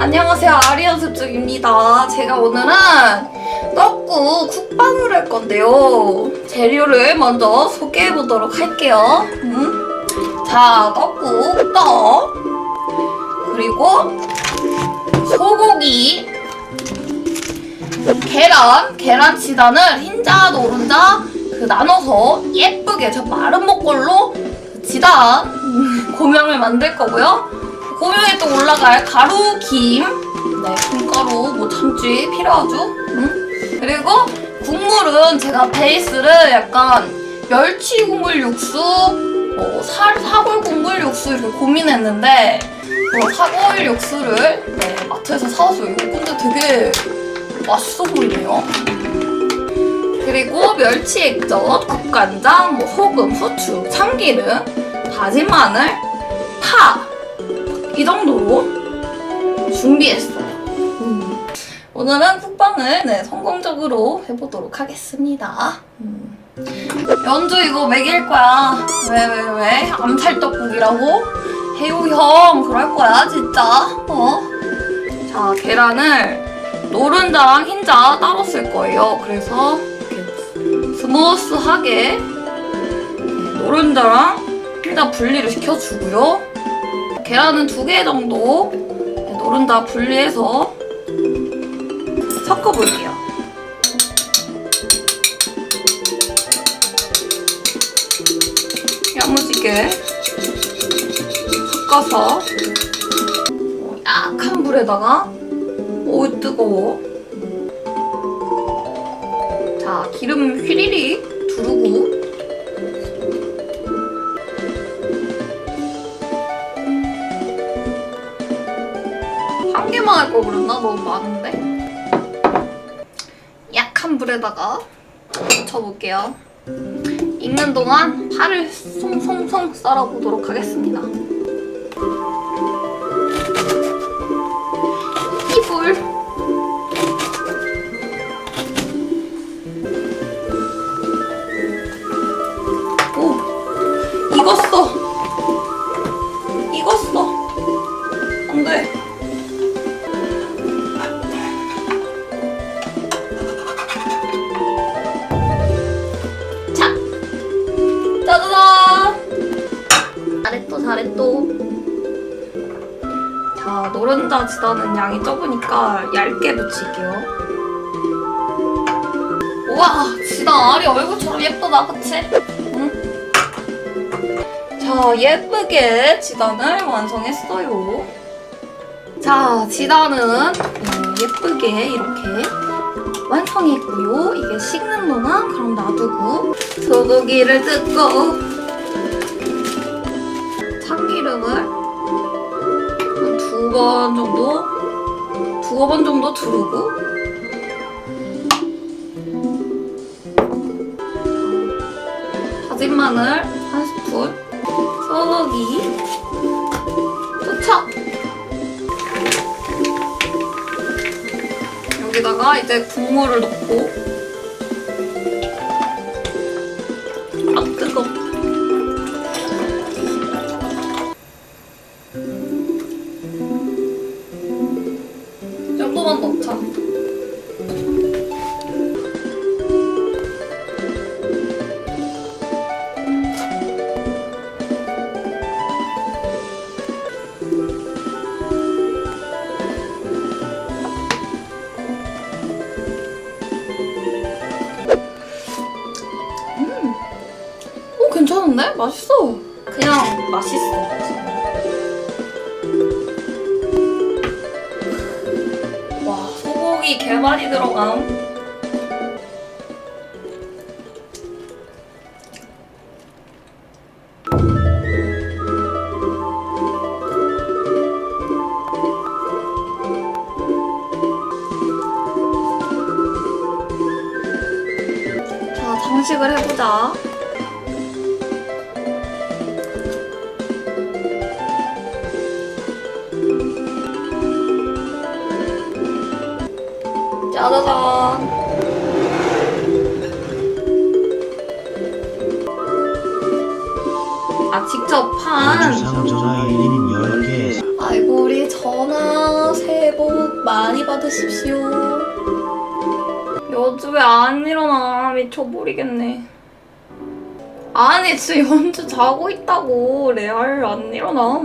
안녕하세요. 아리연습중입니다. 제가 오늘은 떡국 국방을 할 건데요. 재료를 먼저 소개해 보도록 할게요. 음. 자 떡국 떡. 그리고 소고기. 계란 계란 치단을 흰자 노른자 그 나눠서 예쁘게 저 마른 목걸로 지단 음, 고명을 만들 거고요 고명에 또 올라갈 가루, 김, 네, 김가루, 뭐 참치 필요하죠. 응? 그리고 국물은 제가 베이스를 약간 멸치 국물 육수, 뭐 사, 사골 국물 육수 이렇게 고민했는데 뭐 사골 육수를 네, 마트에서 사왔어요. 근데 되게 맛있어 보이네요. 그리고 멸치 액젓, 국간장, 뭐 소금, 후추, 참기름, 다진 마늘, 파. 이 정도로 준비했어요. 음. 오늘은 쿡방을 네, 성공적으로 해보도록 하겠습니다. 음. 연주 이거 먹일 거야. 왜, 왜, 왜? 암살떡국이라고? 해요, 형. 그럴 거야, 진짜. 어? 자, 계란을 노른자랑 흰자 따로 쓸 거예요. 그래서 이렇게 스무스하게 네, 노른자랑 흰자 분리를 시켜주고요. 계란은 두 개 정도 네, 노른자 분리해서 섞어볼게요. 야무지게 섞어서 어, 약한 불에다가 오 뜨거워 자 기름 휘리릭 그랬나? 너무 많은데? 약한 불에다가 붙여볼게요. 익는 동안 파를 송송송 썰어보도록 하겠습니다. 자, 노른자 지단은 양이 적으니까 얇게 붙일게요. 우와, 지단 알이 얼굴처럼 예쁘다, 그치? 응? 자, 예쁘게 지단을 완성했어요. 자, 지단은 음, 예쁘게 이렇게 완성했고요. 이게 식는 동안 그럼 놔두고 소고기를 뜯고 참기름을 두 번 정도? 두어 번 정도 두르고? 다진 마늘 한 스푼 소고기 투척 여기다가 이제 국물을 넣고 이 정도만 넣자 오 괜찮은데? 맛있어. 그냥 맛있어 소고기 개 많이 들어감. 자 장식을 해보자 짜자잔 아 직접 판 주상 전화 1인 10개 아이고 우리 전화 세 많이 받으십시오. 여주 왜안 일어나? 미쳐버리겠네. 아니, 지금 연주 자고 있다고. 레알 안 일어나.